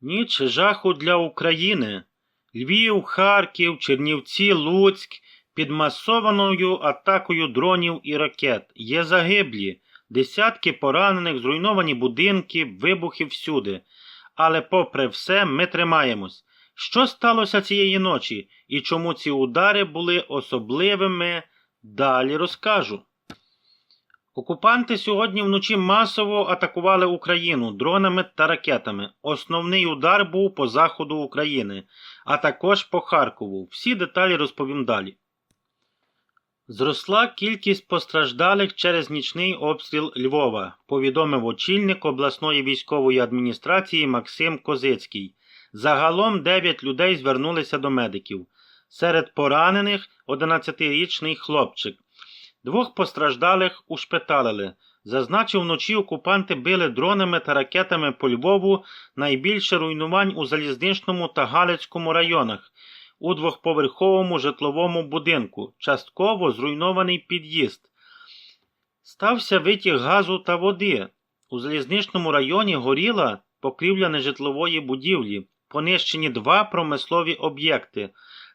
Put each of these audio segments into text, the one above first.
Ніч жаху для України. Львів, Харків, Чернівці, Луцьк під масованою атакою дронів і ракет. Є загиблі, десятки поранених, зруйновані будинки, вибухи всюди. Але попри все, ми тримаємось. Що сталося цієї ночі і чому ці удари були особливими, далі розкажу. Окупанти сьогодні вночі масово атакували Україну дронами та ракетами. Основний удар був по заходу України, а також по Харкову. Всі деталі розповім далі. Зросла кількість постраждалих через нічний обстріл Львова, повідомив очільник обласної військової адміністрації Максим Козицький. Загалом 9 людей звернулися до медиків. Серед поранених 11-річний хлопчик. Двох постраждалих ушпиталили. Зазначив, вночі окупанти били дронами та ракетами по Львову найбільше руйнувань у Залізничному та Галицькому районах, у двохповерховому житловому будинку, частково зруйнований під'їзд. Стався витік газу та води. У залізничному районі горіла покрівля нежитлової будівлі, понищені два промислові об'єкти.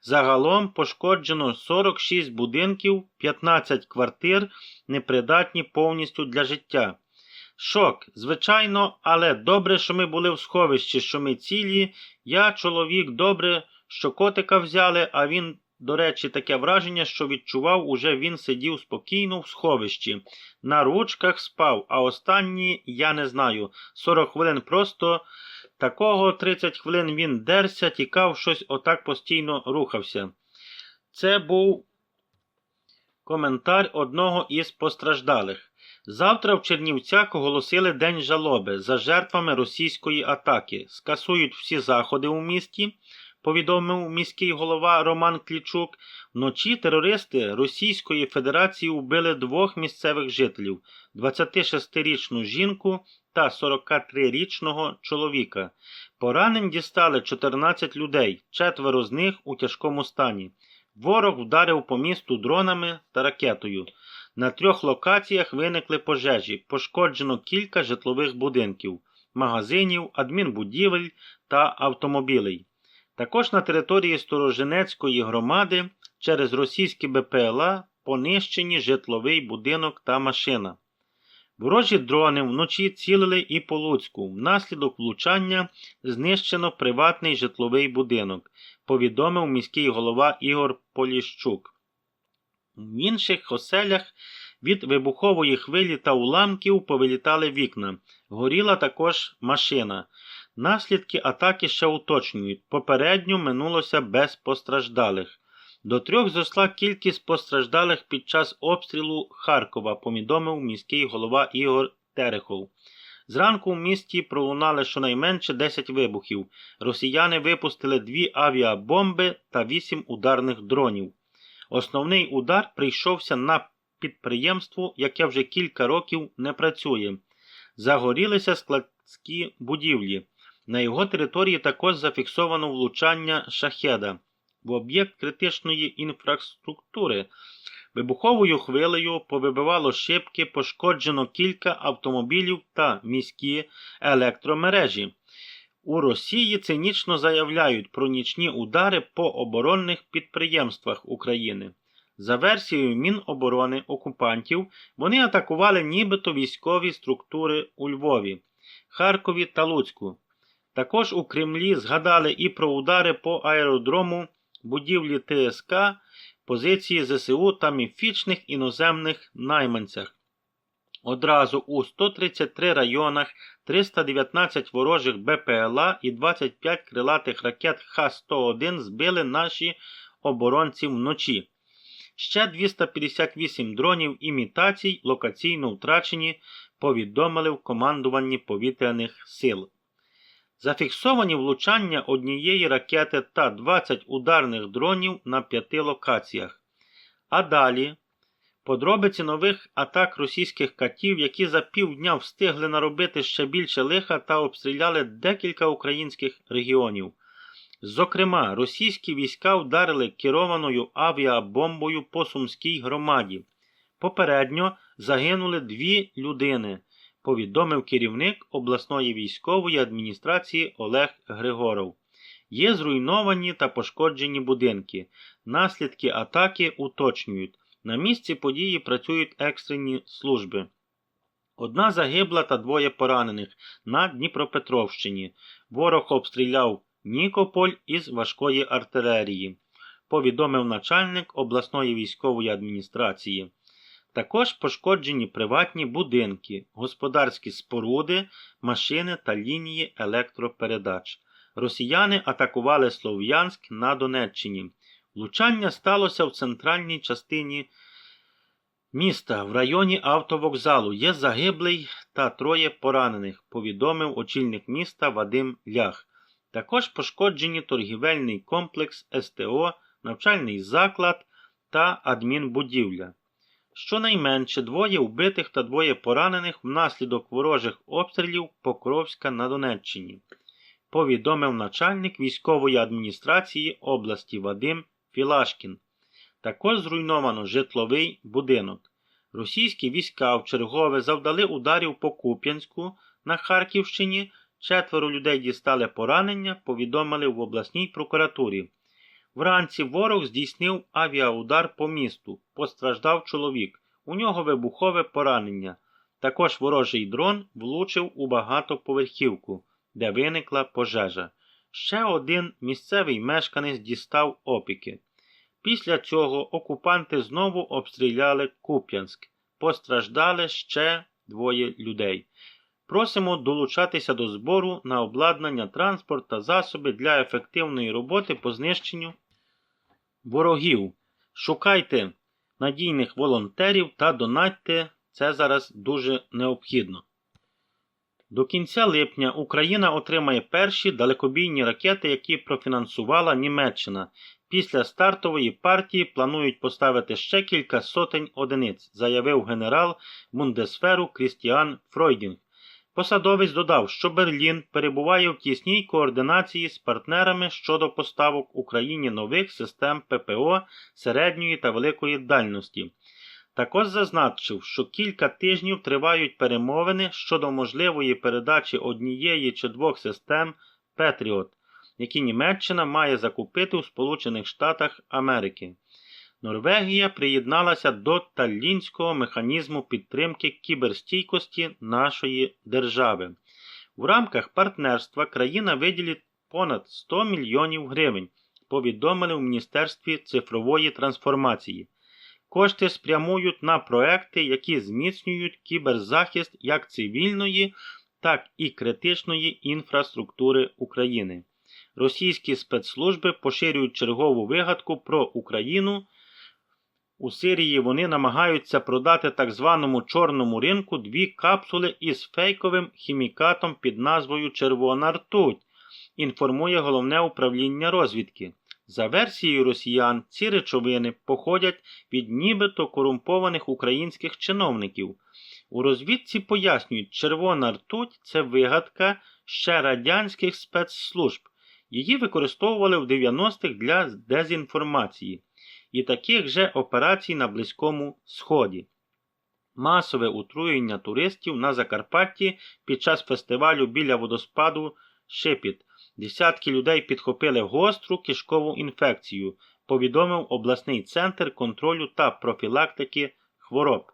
Загалом пошкоджено 46 будинків, 15 квартир, непридатні повністю для життя. Шок, звичайно, але добре, що ми були в сховищі, що ми цілі. Я, чоловік, добре, що котика взяли, а він, до речі, таке враження, що відчував, уже він сидів спокійно в сховищі. На ручках спав, а останні я не знаю. 40 хвилин просто. Такого 30 хвилин він дерся, тікав, щось отак постійно рухався. Це був коментар одного із постраждалих. Завтра в Чернівцях оголосили День жалоби за жертвами російської атаки. Скасують всі заходи у місті, повідомив міський голова Роман Клічук. Вночі терористи Російської Федерації вбили двох місцевих жителів 26-річну жінку та 43-річного чоловіка. Поранень дістали 14 людей, четверо з них у тяжкому стані. Ворог вдарив по місту дронами та ракетою. На трьох локаціях виникли пожежі, пошкоджено кілька житлових будинків, магазинів, адмінбудівель та автомобілей. Також на території Сторожинецької громади через російські БПЛА понищені житловий будинок та машина. Ворожі дрони вночі цілили і по Луцьку. Внаслідок влучання знищено приватний житловий будинок, повідомив міський голова Ігор Поліщук. В інших оселях від вибухової хвилі та уламків повилітали вікна. Горіла також машина. Наслідки атаки ще уточнюють. Попередньо минулося без постраждалих. До трьох зросла кількість постраждалих під час обстрілу Харкова, повідомив міський голова Ігор Терехов. Зранку в місті пролунали щонайменше 10 вибухів. Росіяни випустили дві авіабомби та 8 ударних дронів. Основний удар прийшовся на підприємство, яке вже кілька років не працює. Загорілися складські будівлі. На його території також зафіксовано влучання шахеда в об'єкт критичної інфраструктури. Вибуховою хвилею повибивало шибки, пошкоджено кілька автомобілів та міські електромережі. У Росії цинічно заявляють про нічні удари по оборонних підприємствах України. За версією Міноборони окупантів, вони атакували нібито військові структури у Львові, Харкові та Луцьку. Також у Кремлі згадали і про удари по аеродрому, будівлі ТСК, позиції ЗСУ та міфічних іноземних найманцях. Одразу у 133 районах 319 ворожих БПЛА і 25 крилатих ракет Х-101 збили наші оборонці вночі. Ще 258 дронів імітацій локаційно втрачені, повідомили в командуванні повітряних сил. Зафіксовані влучання однієї ракети та 20 ударних дронів на п'яти локаціях. А далі подробиці нових атак російських катів, які за півдня встигли наробити ще більше лиха та обстріляли декілька українських регіонів. Зокрема, російські війська вдарили керованою авіабомбою по Сумській громаді. Попередньо загинули дві людини. Повідомив керівник обласної військової адміністрації Олег Григоров. Є зруйновані та пошкоджені будинки. Наслідки атаки уточнюють. На місці події працюють екстрені служби. Одна загибла та двоє поранених на Дніпропетровщині. Ворог обстріляв Нікополь із важкої артилерії, повідомив начальник обласної військової адміністрації. Також пошкоджені приватні будинки, господарські споруди, машини та лінії електропередач. Росіяни атакували Слов'янськ на Донеччині. Влучання сталося в центральній частині міста в районі автовокзалу. Є загиблий та троє поранених, повідомив очільник міста Вадим Лях. Також пошкоджені торгівельний комплекс СТО, навчальний заклад та адмінбудівля. Щонайменше двоє вбитих та двоє поранених внаслідок ворожих обстрілів Покровська на Донеччині, повідомив начальник військової адміністрації області Вадим Філашкін. Також зруйновано житловий будинок. Російські війська в чергове завдали ударів по Куп'янську на Харківщині. Четверо людей дістали поранення, повідомили в обласній прокуратурі. Вранці ворог здійснив авіаудар по місту. Постраждав чоловік. У нього вибухове поранення. Також ворожий дрон влучив у багатоповерхівку, де виникла пожежа. Ще один місцевий мешканець дістав опіки. Після цього окупанти знову обстріляли Куп'янськ. Постраждали ще двоє людей. Просимо долучатися до збору на обладнання, транспорт та засоби для ефективної роботи по знищенню ворогів. Шукайте надійних волонтерів та донатьте. Це зараз дуже необхідно. До кінця липня Україна отримає перші далекобійні ракети, які профінансувала Німеччина. Після стартової партії планують поставити ще кілька сотень одиниць, заявив генерал Бундесферу Крістіан Фройдінг. Посадовець додав, що Берлін перебуває в тісній координації з партнерами щодо поставок Україні нових систем ППО середньої та великої дальності. Також зазначив, що кілька тижнів тривають перемовини щодо можливої передачі однієї чи двох систем Петріот, які Німеччина має закупити у Сполучених Штатах Америки. Норвегія приєдналася до талінського механізму підтримки кіберстійкості нашої держави. В рамках партнерства країна виділить понад 100 мільйонів гривень, повідомили в Міністерстві цифрової трансформації. Кошти спрямують на проекти, які зміцнюють кіберзахист як цивільної, так і критичної інфраструктури України. Російські спецслужби поширюють чергову вигадку про Україну. У Сирії вони намагаються продати так званому чорному ринку дві капсули із фейковим хімікатом під назвою Червона ртуть, інформує головне управління розвідки. За версією росіян, ці речовини походять від нібито корумпованих українських чиновників. У розвідці пояснюють, червона ртуть це вигадка ще радянських спецслужб. Її використовували в 90-х для дезінформації і таких же операцій на Близькому Сході. Масове отруєння туристів на Закарпатті під час фестивалю біля водоспаду Шипіт. Десятки людей підхопили гостру кишкову інфекцію, повідомив обласний центр контролю та профілактики хвороб.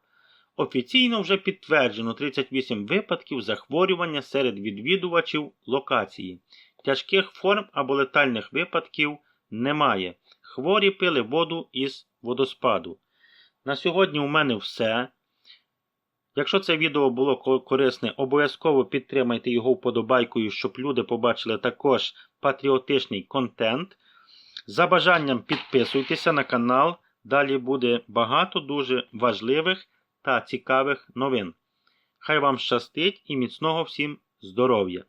Офіційно вже підтверджено 38 випадків захворювання серед відвідувачів локації. Тяжких форм або летальних випадків немає. Хворі пили воду із водоспаду. На сьогодні у мене все. Якщо це відео було корисне, обов'язково підтримайте його вподобайкою, щоб люди побачили також патріотичний контент. За бажанням підписуйтеся на канал. Далі буде багато дуже важливих та цікавих новин. Хай вам щастить і міцного всім здоров'я!